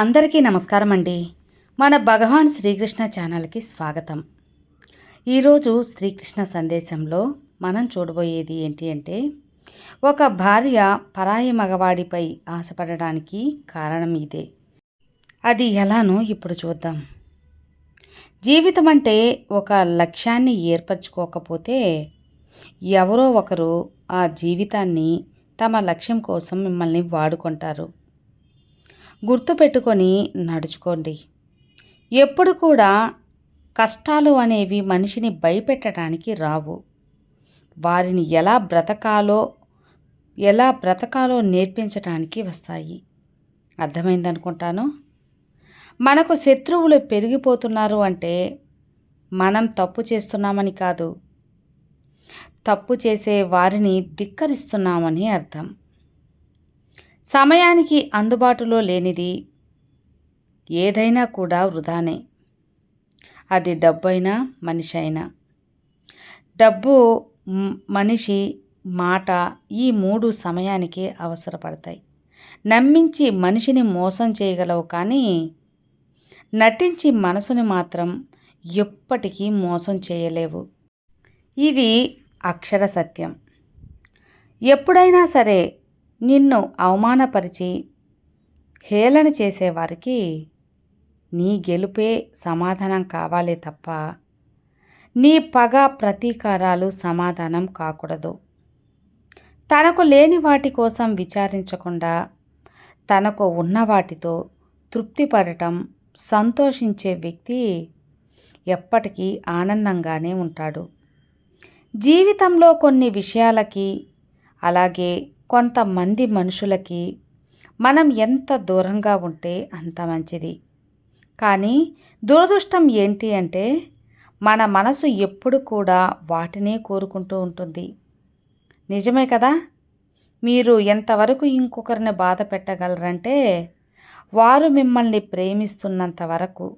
అందరికీ నమస్కారం అండి మన భగవాన్ శ్రీకృష్ణ ఛానల్కి స్వాగతం. ఈరోజు శ్రీకృష్ణ సందేశంలో మనం చూడబోయేది ఏంటి అంటే ఒక భార్య పరాయి మగవాడిపై ఆశపడడానికి కారణం ఇదే. అది ఎలానో ఇప్పుడు చూద్దాం. జీవితం అంటే ఒక లక్ష్యాన్ని ఏర్పరచుకోకపోతే ఎవరో ఒకరు ఆ జీవితాన్ని తమ లక్ష్యం కోసం మిమ్మల్ని వాడుకుంటారు. గుర్తుపెట్టుకొని నడుచుకోండి. ఎప్పుడు కూడా కష్టాలు అనేవి మనిషిని భయపెట్టడానికి రావు. వారిని ఎలా బ్రతకాలో ఎలా బ్రతకాలో నేర్పించటానికి వస్తాయి. అర్థమైందనుకుంటాను మనకు శత్రువులు పెరిగిపోతున్నారు అంటే మనం తప్పు చేస్తున్నామని కాదు. తప్పు చేసే వారిని ధిక్కరిస్తున్నామని అర్థం. సమయానికి అందుబాటులో లేనిది ఏదైనా కూడా వృధానే. అది డబ్బైనా మనిషి అయినా డబ్బు మనిషి మాట ఈ మూడు సమయానికి అవసరపడతాయి. నమ్మించి మనిషిని మోసం చేయగలవు కానీ నటించి మనసుని మాత్రం ఎప్పటికీ మోసం చేయలేవు. ఇది అక్షర సత్యం. ఎప్పుడైనా సరే నిన్ను అవమానపరిచి హేళన చేసేవారికి నీ గెలుపే సమాధానం కావాలే తప్ప నీ పగ ప్రతీకారాలు సమాధానం కాకూడదు. తనకు లేని వాటి కోసం విచారించకుండా తనకు ఉన్న వాటితో తృప్తి పడటం సంతోషించే వ్యక్తి ఎప్పటికీ ఆనందంగానే ఉంటాడు. జీవితంలో కొన్ని విషయాలకి అలాగే కొంతమంది మనుషులకి మనం ఎంత దూరంగా ఉంటే అంత మంచిది. కానీ దురదృష్టం ఏంటి అంటే మన మనసు ఎప్పుడు కూడా వాటినే కోరుకుంటూ ఉంటుంది. నిజమే కదా? మీరు ఎంతవరకు ఇంకొకరిని బాధ పెట్టగలరంటే వారు మిమ్మల్ని ప్రేమిస్తున్నంత వరకు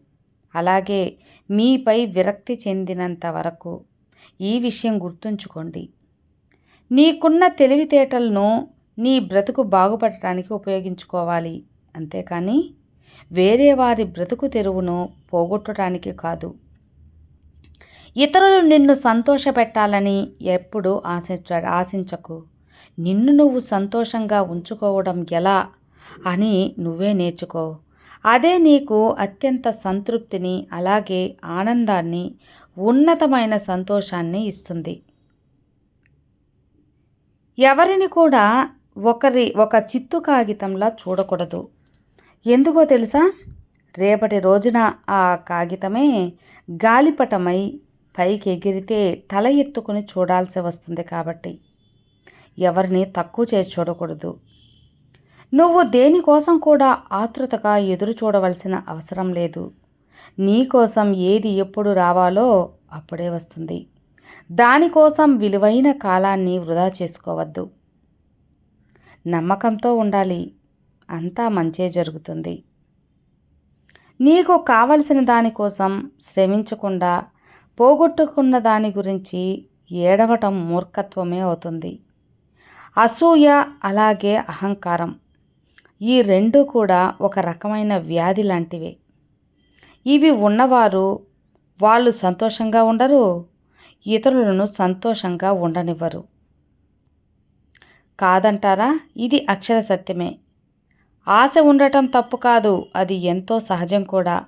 అలాగే మీపై విరక్తి చెందినంత వరకు ఈ విషయం గుర్తుంచుకోండి. నీకున్న తెలివితేటలను నీ బ్రతుకు బాగుపడటానికి ఉపయోగించుకోవాలి. అంతేకాని వేరే వారి బ్రతుకు తెరువును పోగొట్టడానికి కాదు. ఇతరులు నిన్ను సంతోషపెట్టాలని ఎప్పుడు ఆశించ ఆశించకు. నిన్ను నువ్వు సంతోషంగా ఉంచుకోవడం ఎలా అని నువ్వే నేర్చుకో. అదే నీకు అత్యంత సంతృప్తిని అలాగే ఆనందాన్ని ఉన్నతమైన సంతోషాన్ని ఇస్తుంది. ఎవరిని కూడా ఒకరి ఒక చిత్తు కాగితంలా చూడకూడదు. ఎందుకో తెలుసా? రేపటి రోజున ఆ కాగితమే గాలిపటమై పైకి ఎగిరితే తల ఎత్తుకుని చూడాల్సి వస్తుంది కాబట్టి. ఎవరిని తక్కువ చేసి చూడకూడదు. నువ్వు దేనికోసం కూడా ఆతృతగా ఎదురు చూడవలసిన అవసరం లేదు. నీకోసం ఏది ఎప్పుడు రావాలో అప్పుడే వస్తుంది. దానికోసం విలువైన కాలాన్ని వృధా చేసుకోవద్దు. నమ్మకంతో ఉండాలి. అంతా మంచే జరుగుతుంది. నీకు కావలసిన దానికోసం శ్రమించకుండా పోగొట్టుకున్న దాని గురించి ఏడవటం మూర్ఖత్వమే అవుతుంది. అసూయ అలాగే అహంకారం. ఈ రెండు కూడా ఒక రకమైన వ్యాధి లాంటివే. ఇవి ఉన్నవారు వాళ్ళు సంతోషంగా ఉండరు. ఇతరులను సంతోషంగా ఉండనివ్వరు. కాదంటారా? ఇది అక్షర సత్యమే. ఆశ ఉండటం తప్పు కాదు అది ఎంతో సహజం కూడా.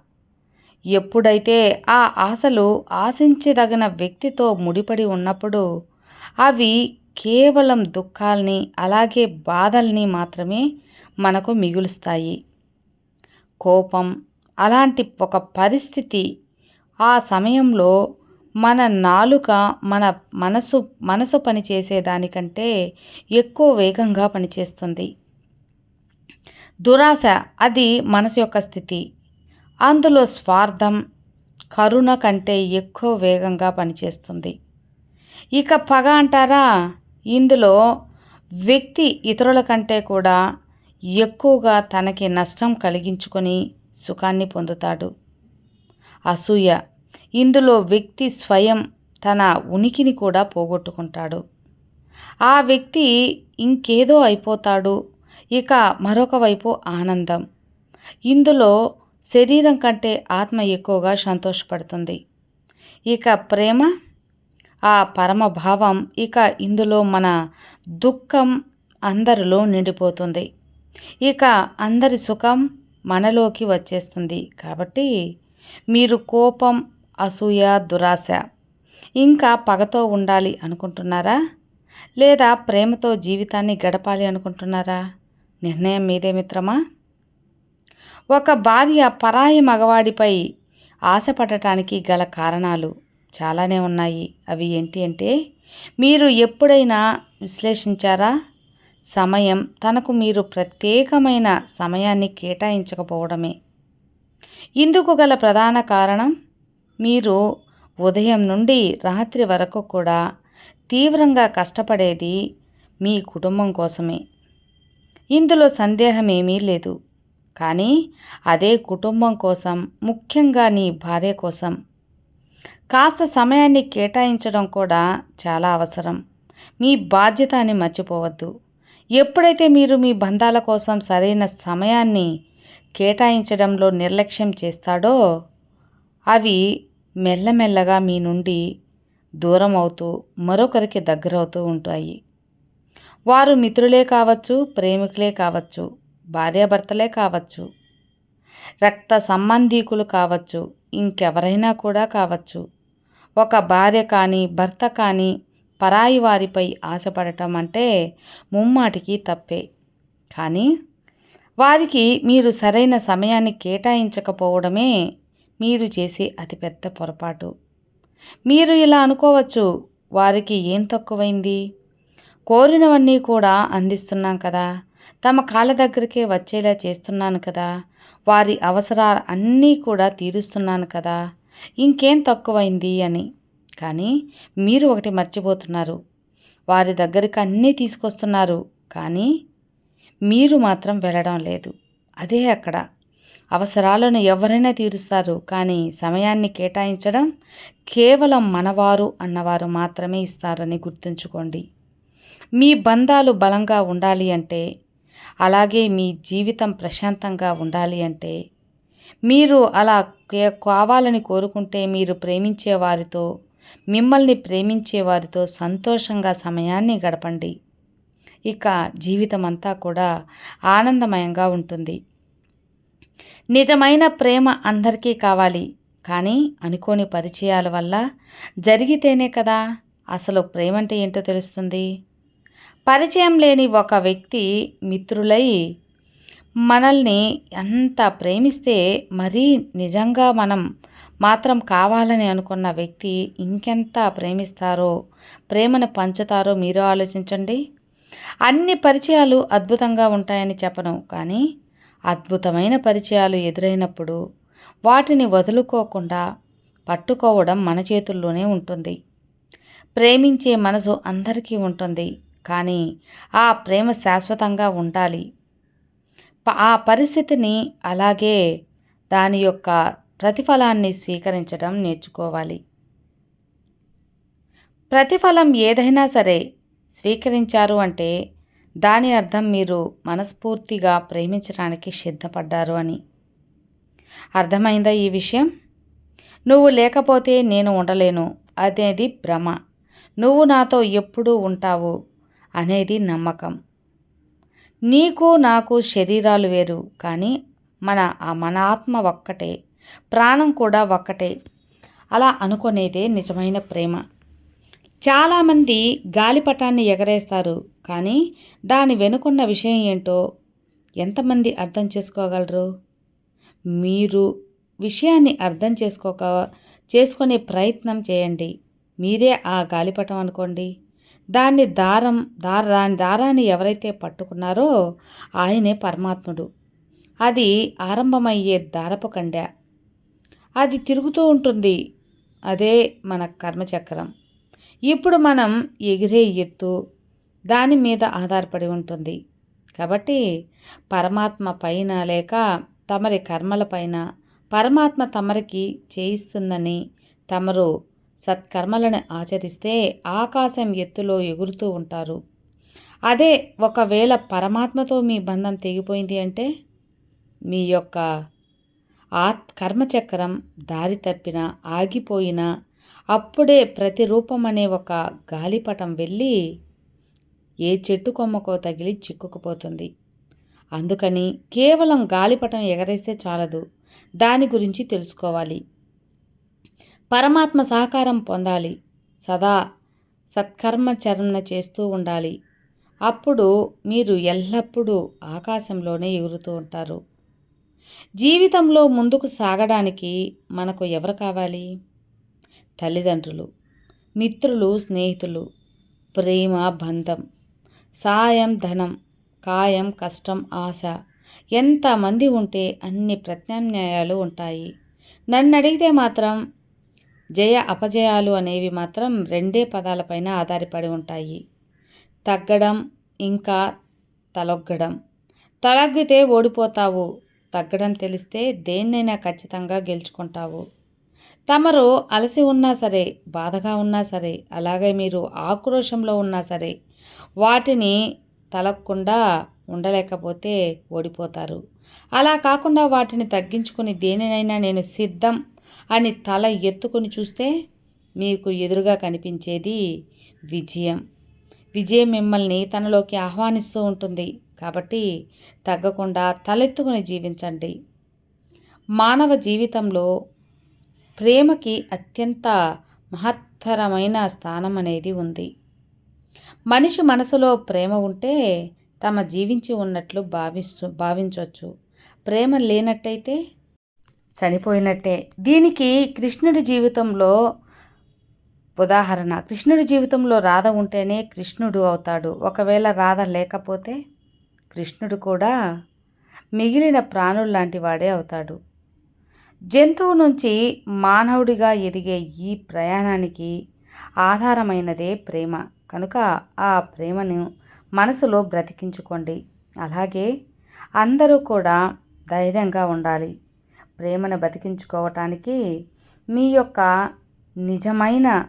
ఎప్పుడైతే ఆ ఆశలు ఆశించదగిన వ్యక్తితో ముడిపడి ఉన్నప్పుడు అవి కేవలం దుఃఖాల్ని అలాగే బాధల్ని మాత్రమే మనకు మిగులుస్తాయి. కోపం అలాంటి ఒక పరిస్థితి ఆ సమయంలో మన నాలుక మన మనసు మనసు పనిచేసే దానికంటే ఎక్కువ వేగంగా పనిచేస్తుంది దురాశ అది మనసు యొక్క స్థితి. అందులో స్వార్థం కరుణ కంటే ఎక్కువ వేగంగా పనిచేస్తుంది ఇక పగ అంటారా? ఇందులో వ్యక్తి ఇతరుల కంటే కూడా ఎక్కువగా తనకి నష్టం కలిగించుకొని సుఖాన్ని పొందుతాడు. అసూయ ఇందులో వ్యక్తి స్వయం తన ఉనికిని కూడా పోగొట్టుకుంటాడు. ఆ వ్యక్తి ఇంకేదో అయిపోతాడు ఇక మరొక వైపు ఆనందం. ఇందులో శరీరం కంటే ఆత్మ ఎక్కువగా సంతోషపడుతుంది. ఇక ప్రేమ ఆ పరమభావం ఇక ఇందులో మన దుఃఖం అందరిలో నిండిపోతుంది. ఇక అందరి సుఖం మనలోకి వచ్చేస్తుంది. కాబట్టి మీరు కోపం అసూయ దురాశ. ఇంకా పగతో ఉండాలి అనుకుంటున్నారా? లేదా ప్రేమతో జీవితాన్ని గడపాలి అనుకుంటున్నారా? నిర్ణయం మీదే మిత్రమా? ఒక భార్య పరాయి మగవాడిపై ఆశపడటానికి గల కారణాలు చాలానే ఉన్నాయి. అవి ఏంటి అంటే మీరు ఎప్పుడైనా విశ్లేషించారా? సమయం తనకు మీరు ప్రత్యేకమైన సమయాన్ని కేటాయించకపోవడమే. ఇందుకు గల ప్రధాన కారణం మీరు ఉదయం నుండి రాత్రి వరకు కూడా తీవ్రంగా కష్టపడేది మీ కుటుంబం కోసమే. ఇందులో సందేహమేమీ లేదు. కానీ అదే కుటుంబం కోసం ముఖ్యంగా నీ భార్య కోసం. కాస్త సమయాన్ని కేటాయించడం కూడా చాలా అవసరం. మీ బాధ్యత అని మర్చిపోవద్దు. ఎప్పుడైతే మీరు మీ బంధాల కోసం సరైన సమయాన్ని కేటాయించడంలో నిర్లక్ష్యం చేస్తాడో అవి మెల్లమెల్లగా మీ నుండి దూరం అవుతూ మరొకరికి దగ్గరవుతూ ఉంటాయి. వారు మిత్రులే కావచ్చు ప్రేమికులే కావచ్చు భార్యాభర్తలే కావచ్చు రక్త సంబంధీకులు కావచ్చు ఇంకెవరైనా కూడా కావచ్చు. ఒక భార్య కానీ భర్త కానీ పరాయి వారిపై ఆశపడటం అంటే ముమ్మాటికి తప్పే. కానీ వారికి మీరు సరైన సమయాన్ని కేటాయించకపోవడమే మీరు చేసే అతిపెద్ద పొరపాటు. మీరు ఇలా అనుకోవచ్చు వారికి ఏం తక్కువైంది? కోరినవన్నీ కూడా అందిస్తున్నాం కదా. తమ కాళ్ళ దగ్గరికే వచ్చేలా చేస్తున్నాను కదా. వారి అవసరాలు అన్నీ కూడా తీరుస్తున్నాను కదా. ఇంకేం తక్కువైంది అని. కానీ మీరు ఒకటి మర్చిపోతున్నారు. వారి దగ్గరికి అన్నీ తీసుకొస్తున్నారు. కానీ మీరు మాత్రం వెళ్ళడం లేదు. అదే అక్కడ. అవసరాలను ఎవరైనా తీరుస్తారు కానీ సమయాన్ని కేటాయించడం కేవలం మనవారు అన్నవారు మాత్రమే ఇస్తారని గుర్తుంచుకోండి. మీ బంధాలు బలంగా ఉండాలి అంటే అలాగే మీ జీవితం ప్రశాంతంగా ఉండాలి అంటే మీరు అలా కావాలని కోరుకుంటే మీరు ప్రేమించే వారితో మిమ్మల్ని ప్రేమించే వారితో సంతోషంగా సమయాన్ని గడపండి. ఇక జీవితం అంతా కూడా ఆనందమయంగా ఉంటుంది. నిజమైన ప్రేమ అందరికీ కావాలి. కానీ అనుకోని పరిచయాల వల్ల జరిగితేనే కదా అసలు ప్రేమ అంటే ఏంటో తెలుస్తుంది? పరిచయం లేని ఒక వ్యక్తి మిత్రులై మనల్ని ఎంత ప్రేమిస్తే మరీ నిజంగా మనం మాత్రం కావాలని అనుకున్న వ్యక్తి ఇంకెంత ప్రేమిస్తారో ప్రేమను పంచుతారో మీరు ఆలోచించండి. అన్ని పరిచయాలు అద్భుతంగా ఉంటాయని చెప్పను. కానీ అద్భుతమైన పరిచయాలు ఎదురైనప్పుడు వాటిని వదులుకోకుండా పట్టుకోవడం మన చేతుల్లోనే ఉంటుంది. ప్రేమించే మనసు అందరికీ ఉంటుంది కానీ ఆ ప్రేమ శాశ్వతంగా ఉండాలి. ఆ పరిస్థితిని అలాగే దాని యొక్క ప్రతిఫలాన్ని స్వీకరించడం నేర్చుకోవాలి. ప్రతిఫలం ఏదైనా సరే స్వీకరించారు అంటే దాని అర్థం మీరు మనస్ఫూర్తిగా ప్రేమించడానికి సిద్ధపడ్డారు అని. అర్థమైందా ఈ విషయం? నువ్వు లేకపోతే నేను ఉండలేను అనేది భ్రమ. నువ్వు నాతో ఎప్పుడూ ఉంటావు అనేది నమ్మకం. నీకు నాకు శరీరాలు వేరు కానీ మన మన ఆత్మ ఒక్కటే ప్రాణం కూడా ఒక్కటే. అలా అనుకునేదే నిజమైన ప్రేమ. చాలామంది గాలిపటాన్ని ఎగరేస్తారు కానీ దాని వెనుకున్న విషయం ఏంటో ఎంతమంది అర్థం చేసుకోగలరు? మీరు విషయాన్ని అర్థం చేసుకోక చేసుకునే ప్రయత్నం చేయండి. మీరే ఆ గాలిపటం అనుకోండి. దాన్ని దారం దార దాని దారాన్ని ఎవరైతే పట్టుకున్నారో ఆయనే పరమాత్ముడు. అది ఆరంభమయ్యే దారపు కండ. అది తిరుగుతూ ఉంటుంది. అదే మన కర్మచక్రం. ఇప్పుడు మనం ఎగిరే ఎత్తు దాని మీద ఆధారపడి ఉంటుంది. కాబట్టి పరమాత్మ పైన లేక తమరి కర్మల పైన పరమాత్మ తమరికి చేయిస్తుందని తమరు సత్కర్మలను ఆచరిస్తే ఆకాశం ఎత్తులో ఎగురుతూ ఉంటారు. అదే ఒకవేళ పరమాత్మతో మీ బంధం తెగిపోయింది అంటే మీ యొక్క ఆత్ కర్మచక్రం దారి తప్పిన ఆగిపోయిన అప్పుడే ప్రతిరూపం అనే ఒక గాలిపటం వెళ్ళి ఏ చెట్టు కొమ్మకో తగిలి చిక్కుకుపోతుంది. అందుకని కేవలం గాలిపటం ఎగరేస్తే చాలదు. దాని గురించి తెలుసుకోవాలి. పరమాత్మ సహకారం పొందాలి. సదా సత్కర్మచరణ చేస్తూ ఉండాలి. అప్పుడు మీరు ఎల్లప్పుడూ ఆకాశంలోనే ఎగురుతూ ఉంటారు. జీవితంలో ముందుకు సాగడానికి మనకు ఎవరు కావాలి? తల్లిదండ్రులు మిత్రులు స్నేహితులు ప్రేమ బంధం సాయం ధనం కాయం కష్టం ఆశ ఎంతమంది ఉంటే అన్ని ప్రత్యామ్నాయాలు ఉంటాయి. నన్ను అడిగితే మాత్రం జయ అపజయాలు అనేవి మాత్రం రెండే పదాలపైన ఆధారపడి ఉంటాయి. తగ్గడం ఇంకా తలొగ్గడం. తలగ్గితే ఓడిపోతావు తగ్గడం తెలిస్తే దేన్నైనా ఖచ్చితంగా గెలుచుకుంటావు. తమరు అలసి ఉన్నా సరే బాధగా ఉన్నా సరే అలాగే మీరు ఆక్రోషంలో ఉన్నా సరే వాటిని తలక్కుండా ఉండలేకపోతే ఓడిపోతారు. అలా కాకుండా వాటిని తగ్గించుకొని దేనినైనా నేను సిద్ధం అని తల ఎత్తుకొని చూస్తే మీకు ఎదురుగా కనిపించేది విజయం. విజయం మిమ్మల్ని తనలోకి ఆహ్వానిస్తూ ఉంటుంది. కాబట్టి తగ్గకుండా తలెత్తుకుని జీవించండి. మానవ జీవితంలో ప్రేమకి అత్యంత మహత్తరమైన స్థానం అనేది ఉంది. మనిషి మనసులో ప్రేమ ఉంటే తమ జీవించి ఉన్నట్లు భావిస్తు భావించవచ్చు ప్రేమ లేనట్టయితే చనిపోయినట్టే. దీనికి కృష్ణుడి జీవితంలో ఉదాహరణ. కృష్ణుడి జీవితంలో రాధ ఉంటేనే కృష్ణుడు అవుతాడు. ఒకవేళ రాధ లేకపోతే కృష్ణుడు కూడా మిగిలిన ప్రాణుల లాంటి వాడే అవుతాడు. జంతువు నుంచి మానవుడిగా ఎదిగే ఈ ప్రయాణానికి ఆధారమైనదే ప్రేమ. కనుక ఆ ప్రేమను మనసులో బ్రతికించుకోండి. అలాగే అందరూ కూడా ధైర్యంగా ఉండాలి. ప్రేమను బతికించుకోవటానికి మీ యొక్క నిజమైన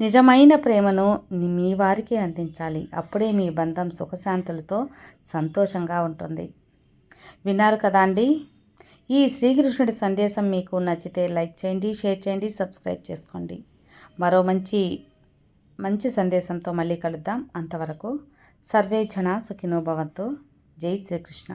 నిజమైన ప్రేమను మీ వారికి అందించాలి. అప్పుడే మీ బంధం సుఖశాంతులతో సంతోషంగా ఉంటుంది. విన్నారు కదా అండి? ఈ శ్రీకృష్ణుడి సందేశం మీకు నచ్చితే లైక్ చేయండి షేర్ చేయండి సబ్స్క్రైబ్ చేసుకోండి. మరో మంచి మంచి సందేశంతో మళ్ళీ కలుద్దాం. అంతవరకు సర్వే జన సుఖినోభవంతో జై శ్రీకృష్ణ.